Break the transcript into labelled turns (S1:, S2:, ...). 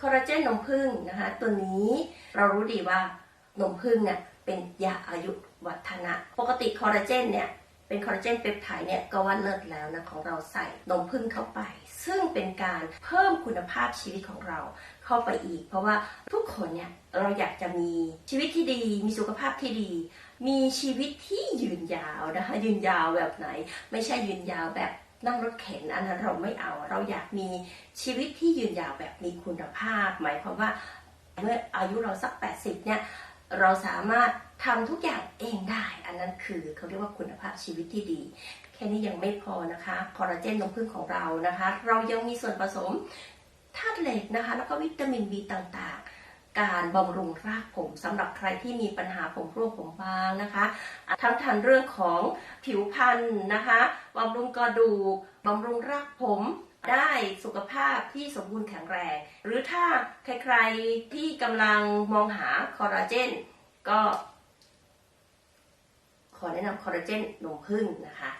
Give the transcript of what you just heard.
S1: คอลลาเจนนมผึ้งนะคะ ตัวนี้เรารู้ดีว่านมผึ้งเนี่ยเป็นยาอายุวัฒนะ ปกติคอลลาเจนเนี่ยเป็นคอลลาเจนเปปไทด์เนี่ยก็ว่าเลิศแล้วนะของเราใส่นมผึ้งเข้าไป ซึ่งเป็นการเพิ่มคุณภาพชีวิตของเราเข้าไปอีก เพราะว่าทุกคนเนี่ยเราอยากจะมีชีวิตที่ดี มีสุขภาพที่ดี มีชีวิตที่ยืนยาวนะคะยืนยาวแบบไหน ไม่ใช่ยืนยาวแบบ นั่งรถเข็นอันนั้นเราไม่เอา เราอยากมีชีวิตที่ยืนยาวแบบมีคุณภาพ หมายความว่าเมื่ออายุเราสัก 80 เนี่ยเราสามารถทำทุกอย่างเองได้ อันนั้นคือเขาเรียกว่าคุณภาพชีวิตที่ดี แค่นี้ยังไม่พอนะคะคอลลาเจนนมผึ้งของเรานะคะ เรายังมีส่วนผสมธาตุเหล็กนะคะ แล้วก็วิตามิน B ต่าง การบำรุงรากผมสำหรับใครที่มีปัญหาผมร่วงผมบางนะคะ ทั้งทันเรื่องของผิวพรรณนะคะบำรุงกระดูกบำรุงรากผมได้สุขภาพที่สมบูรณ์แข็งแรง หรือถ้าใครๆที่กำลังมองหาคอลลาเจนก็ขอแนะนำคอลลาเจนนมผึ้งนะคะ